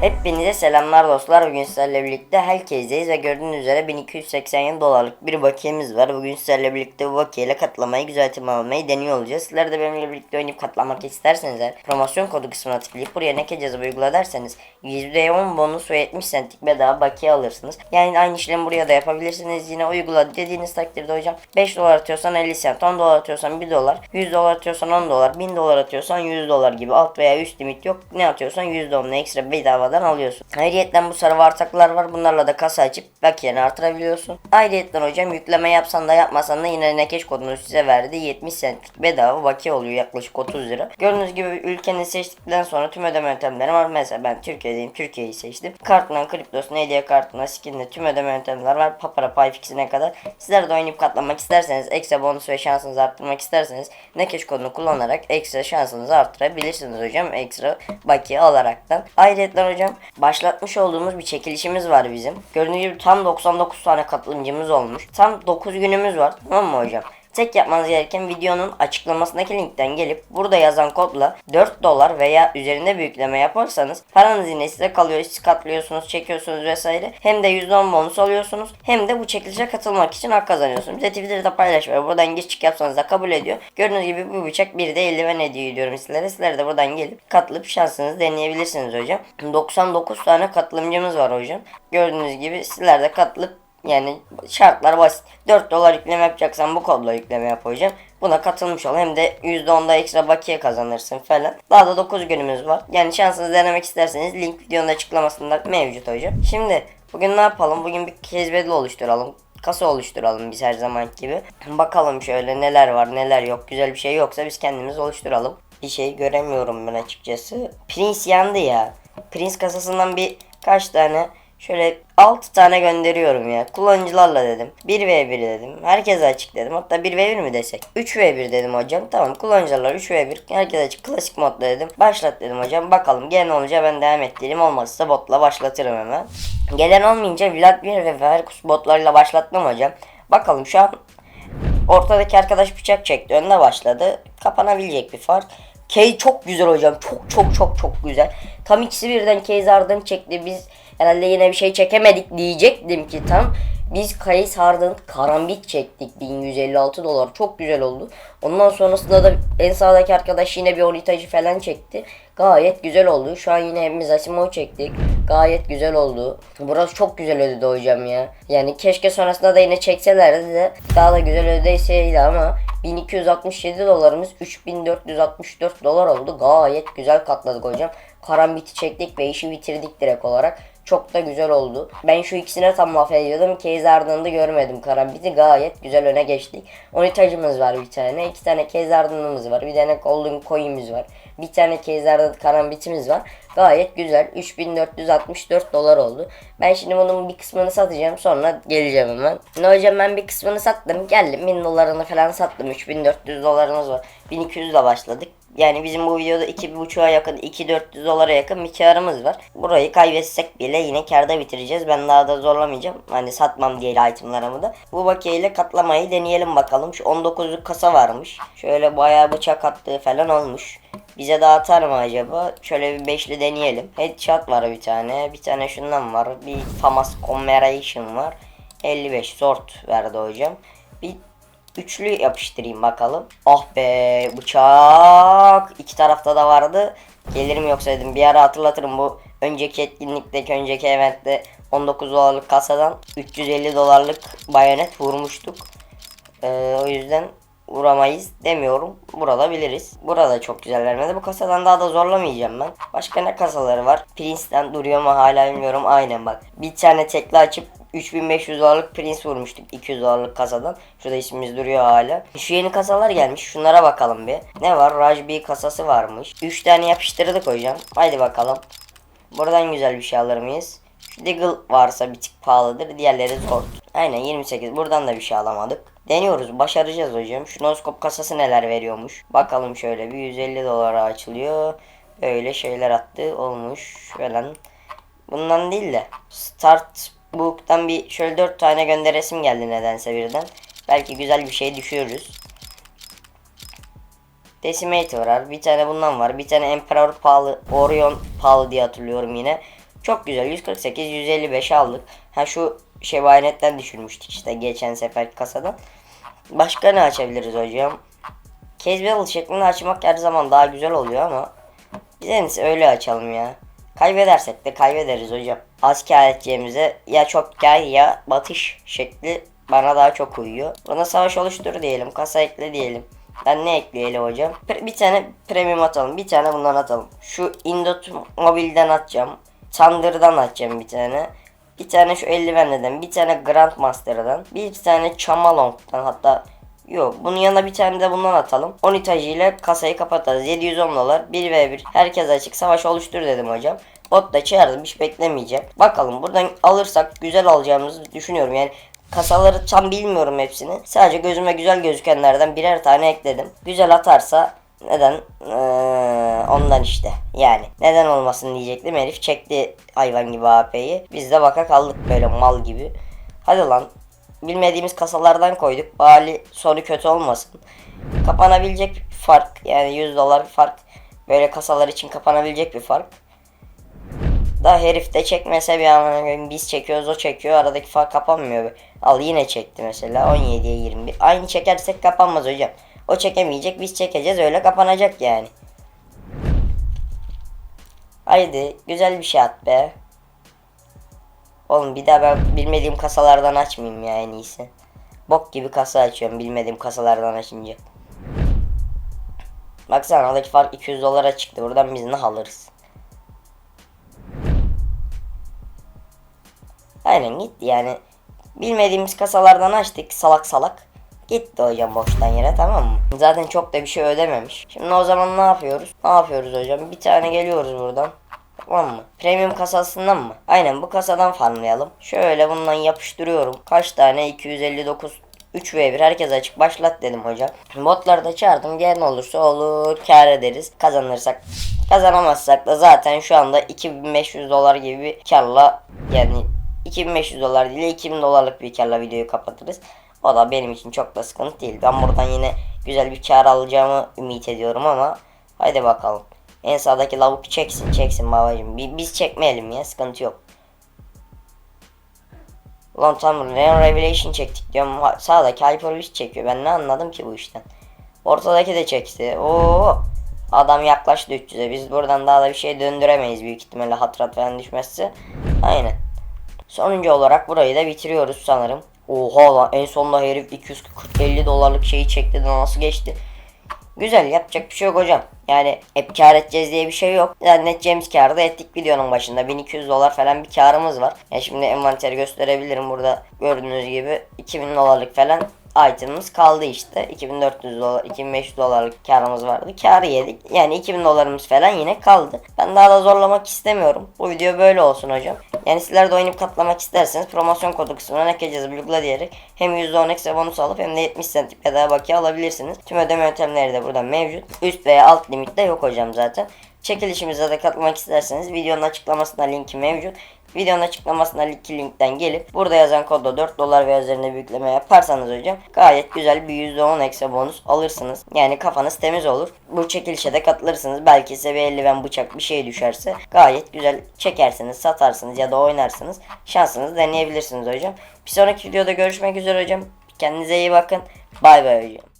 Hepinize selamlar dostlar. Bugün sizlerle birlikte herkesteyiz ve gördüğünüz üzere 1287 dolarlık bir bakiyemiz var. Bugün sizlerle birlikte bu bakiyeyle katlamayı güzel almayı deniyor olacağız. Sizler de benimle birlikte oynayıp katlamak isterseniz eğer promosyon kodu kısmına tıklayıp buraya ne cezabı uygula derseniz %10 bonus ve 70 centlik bedava bakiye alırsınız. Yani aynı işlemi buraya da yapabilirsiniz. Yine uygula dediğiniz takdirde hocam 5 dolar atıyorsan 50 cent, 10 dolar atıyorsan 1 dolar, 100 dolar atıyorsan 10 dolar, 1000 dolar atıyorsan 100 dolar gibi alt veya üst limit yok. Ne atıyorsan %10'la ekstra bedavadan alıyorsun. Ayrıyetten bu sarı vartaklar var. Bunlarla da kasa açıp bakiyeni artırabiliyorsun. Ayrıyetten hocam yükleme yapsan da yapmasan da yine nekeş kodunu size verdi. 70 centlik bedava bakiye oluyor yaklaşık 30 lira. Gördüğünüz gibi ülkeni seçtikten sonra tüm ödeme yöntemleri var. Mesela ben Türkiye'deyim. Türkiye'yi seçtim. Kartından kriptosuna, hediye kartına, skinle tüm ödeme yöntemleri var. Papara payfix'ine kadar. Sizler de oynayıp katlamak isterseniz, ekstra bonus ve şansınızı arttırmak isterseniz nekeş kodunu kullanarak ekstra şansınızı arttırabilirsiniz hocam. Ekstra bakiye alaraktan. Ayrıca hocam başlatmış olduğumuz bir çekilişimiz var bizim. Gördüğünüz gibi tam 99 tane katılımcımız olmuş. Tam 9 günümüz var. Tamam mı hocam? Tek yapmanız gereken videonun açıklamasındaki linkten gelip burada yazan kodla 4 dolar veya üzerinde bir yükleme yaparsanız paranız yine size kalıyor. Siz katlıyorsunuz, çekiyorsunuz vesaire. Hem de %10 bonus alıyorsunuz. Hem de bu çekilişe katılmak için hak kazanıyorsunuz. Bize Twitter'da paylaş ve buradan çık yapsanız da kabul ediyor. Gördüğünüz gibi bu bıçak bir de eldiven hediye ediyorum sizlere. Sizler de buradan gelip katılıp şansınızı deneyebilirsiniz hocam. 99 tane katılımcımız var hocam. Gördüğünüz gibi sizler de katılıp yani şartlar basit. 4 dolar yükleme yapacaksan bu kodla yükleme yap hocam. Buna katılmış ol. Hem de %10'da ekstra bakiye kazanırsın falan. Daha da 9 günümüz var. Yani şansınızı denemek isterseniz link videonun açıklamasında mevcut hocam. Şimdi bugün ne yapalım? Bugün bir kezbedli oluşturalım. Kasa oluşturalım biz her zaman gibi. Bakalım şöyle neler var neler yok. Güzel bir şey yoksa biz kendimiz oluşturalım. Bir şey göremiyorum ben açıkçası. Prince yandı ya. Prince kasasından bir kaç tane Şöyle 6 tane gönderiyorum ya. Kullanıcılarla dedim. 1v1 dedim. Herkese açık dedim. Hatta 1v1 mi desek? 3v1 dedim hocam. Tamam kullanıcılarla 3v1. Herkese açık. Klasik modda dedim. Başlat dedim hocam. Bakalım gelen olunca ben devam ettireyim. Olmazsa botla başlatırım hemen. Gelen olmayınca Vladimir ve Verkus botlarıyla başlattım hocam. Bakalım şu an ortadaki arkadaş bıçak çekti. Önüne başladı. Kapanabilecek bir fark. Kay çok güzel hocam. Çok çok çok çok güzel. Tam ikisi birden Kay Arden çekti. Biz herhalde yine bir şey çekemedik diyecektim ki tam. Biz Kayı Arden karambit çektik. 1156 dolar. Çok güzel oldu. Ondan sonrasında da en sağdaki arkadaş yine bir onitacı falan çekti. Gayet güzel oldu. Şu an yine hepimiz Asimov çektik. Gayet güzel oldu. Burası çok güzel ödedi hocam ya. Yani keşke sonrasında da yine çekselerdi de daha da güzel ödeyseydi ama 1267 dolarımız 3464 dolar oldu. Gayet güzel katladık hocam. Karambiti çektik ve işi bitirdik direkt olarak. Çok da güzel oldu. Ben şu ikisine tam laf ediyordum. Case ardında görmedim. Karambit'i gayet güzel öne geçtik. Onitacımız var bir tane. iki tane case ardınımız var. Bir tane golden coin'imiz var. Bir tane case ardında karambitimiz var. Gayet güzel. 3464 dolar oldu. Ben şimdi bunun bir kısmını satacağım. Sonra geleceğim hemen. Ne hocam ben bir kısmını sattım. Geldim 1000 dolarını falan sattım. 3400 dolarımız var. 1200 ile başladık. Yani bizim bu videoda 2.5'a yakın 2.400 dolara yakın bir karımız var. Burayı kaybetsek bile yine karda bitireceğiz. Ben daha da zorlamayacağım. Hani satmam diye itemlarımı da. Bu bakiyeyle katlamayı deneyelim bakalım. Şu 19'luk kasa varmış. Şöyle bayağı bıçak attığı falan olmuş. Bize de atar mı acaba? Şöyle bir beşli deneyelim. Headshot var bir tane. Bir tane şundan var. Bir Famas Commeration var. 55 sort verdi hocam. Bir Üçlü yapıştırayım bakalım. Oh be bıçak. İki tarafta da vardı. Gelirim yoksa dedim. Bir ara hatırlatırım bu önceki etkinlikteki önceki eventte 19 dolarlık kasadan 350 dolarlık bayonet vurmuştuk. Ee, o yüzden vuramayız demiyorum. Burada biliriz. Burada çok güzel vermedi. Bu kasadan daha da zorlamayacağım ben. Başka ne kasaları var? Prince'den duruyor mu hala bilmiyorum. Aynen bak. Bir tane tekli açıp 3500 dolarlık Prince vurmuştuk 200 dolarlık kasadan. Şurada ismimiz duruyor hala. Şu yeni kasalar gelmiş. Şunlara bakalım bir. Ne var? Rajbi kasası varmış. 3 tane yapıştırdık hocam. Haydi bakalım. Buradan güzel bir şey alır mıyız? Şu Deagle varsa bir tık pahalıdır. Diğerleri zor. Aynen 28. Buradan da bir şey alamadık. Deniyoruz. Başaracağız hocam. Şu noskop kasası neler veriyormuş. Bakalım şöyle bir 150 dolara açılıyor. Öyle şeyler attı. Olmuş falan. Bundan değil de start book'tan bir şöyle 4 tane gönderesim geldi nedense birden. Belki güzel bir şey düşürürüz. Decimator var. Bir tane bundan var. Bir tane Emperor pahalı. Orion pahalı diye hatırlıyorum yine. Çok güzel 148 155 aldık. Ha şu bayinetten düşürmüştük işte geçen sefer kasadan. Başka ne açabiliriz hocam? Casual şeklinde açmak her zaman daha güzel oluyor ama biz en öyle açalım ya. Kaybedersek de kaybederiz hocam. Az kar edeceğimize ya çok kar ya batış şekli bana daha çok uyuyor. Buna savaş oluştur diyelim. Kasa ekle diyelim. Ben ne ekleyelim hocam? Bir tane premium atalım. Bir tane bundan atalım. Şu Indot mobilden atacağım. Thunder'dan atacağım bir tane. Bir tane şu eldivenlerden, bir tane Grandmaster'dan, bir tane Chamalong'dan hatta Yok bunun yanına bir tane de bundan atalım. 10 ile kasayı kapatarız. 710 dolar 1v1 herkes açık savaş oluştur dedim hocam. Bot da çağırdım hiç beklemeyeceğim. Bakalım buradan alırsak güzel alacağımızı düşünüyorum. Yani kasaları tam bilmiyorum hepsini. Sadece gözüme güzel gözükenlerden birer tane ekledim. Güzel atarsa neden Ee, ondan işte yani neden olmasın diyecektim herif çekti hayvan gibi AP'yi biz de baka kaldık böyle mal gibi hadi lan bilmediğimiz kasalardan koyduk. Bari sonu kötü olmasın. Kapanabilecek bir fark. Yani 100 dolar bir fark. Böyle kasalar için kapanabilecek bir fark. Da herif de çekmese bir an biz çekiyoruz o çekiyor aradaki fark kapanmıyor. Al yine çekti mesela 17'ye 21. Aynı çekersek kapanmaz hocam. O çekemeyecek biz çekeceğiz öyle kapanacak yani. Haydi güzel bir şey at be. Oğlum bir daha ben bilmediğim kasalardan açmayayım ya en iyisi. Bok gibi kasa açıyorum bilmediğim kasalardan açınca. Baksana aradaki fark 200 dolara çıktı. Buradan biz ne alırız? Aynen gitti yani. Bilmediğimiz kasalardan açtık salak salak. Gitti hocam boştan yere tamam mı? Zaten çok da bir şey ödememiş. Şimdi o zaman ne yapıyoruz? Ne yapıyoruz hocam? Bir tane geliyoruz buradan. Tamam mı? Premium kasasından mı? Aynen bu kasadan farmlayalım. Şöyle bundan yapıştırıyorum. Kaç tane? 259 3v1 herkes açık başlat dedim hocam. Botları da çağırdım. Gel ne olursa olur. Kar ederiz. Kazanırsak. Kazanamazsak da zaten şu anda 2500 dolar gibi bir karla yani 2500 dolar değil 2000 dolarlık bir karla videoyu kapatırız. O da benim için çok da sıkıntı değil. Ben buradan yine güzel bir kar alacağımı ümit ediyorum ama haydi bakalım. En sağdaki lavuk çeksin çeksin babacım. Bi- Biz çekmeyelim ya sıkıntı yok. Ulan tamam Leon Revelation çektik diyorum. Sağdaki Hyperbeast çekiyor. Ben ne anladım ki bu işten. Ortadaki de çekti. Oo. Adam yaklaştı 300'e. Biz buradan daha da bir şey döndüremeyiz büyük ihtimalle hatrat falan düşmezse. Aynen. Sonuncu olarak burayı da bitiriyoruz sanırım. Oha lan en sonunda herif 240-50 dolarlık şeyi çekti de nasıl geçti. Güzel yapacak bir şey yok hocam. Yani hep kar edeceğiz diye bir şey yok. Zannedeceğimiz karı da ettik videonun başında. 1200 dolar falan bir karımız var. Ya şimdi envanteri gösterebilirim burada. Gördüğünüz gibi 2000 dolarlık falan itemimiz kaldı işte. 2400 dolar, 2500 dolarlık karımız vardı. Karı yedik. Yani 2000 dolarımız falan yine kaldı. Ben daha da zorlamak istemiyorum. Bu video böyle olsun hocam. Yani sizler de oynayıp katlamak isterseniz promosyon kodu kısmına nekeceğiz blogla diyerek hem %10 ekstra bonus alıp hem de 70 centlik bedava bakiye alabilirsiniz. Tüm ödeme yöntemleri de burada mevcut. Üst veya alt limitte yok hocam zaten. Çekilişimize de katılmak isterseniz videonun açıklamasında linki mevcut. Videonun açıklamasına linki linkten gelip burada yazan kodla 4 dolar veya üzerinde bir yaparsanız hocam gayet güzel bir %10 ekstra bonus alırsınız. Yani kafanız temiz olur. Bu çekilişe de katılırsınız. Belki size bir eldiven bıçak bir şey düşerse gayet güzel çekersiniz, satarsınız ya da oynarsınız. Şansınızı deneyebilirsiniz hocam. Bir sonraki videoda görüşmek üzere hocam. Kendinize iyi bakın. Bay bay hocam.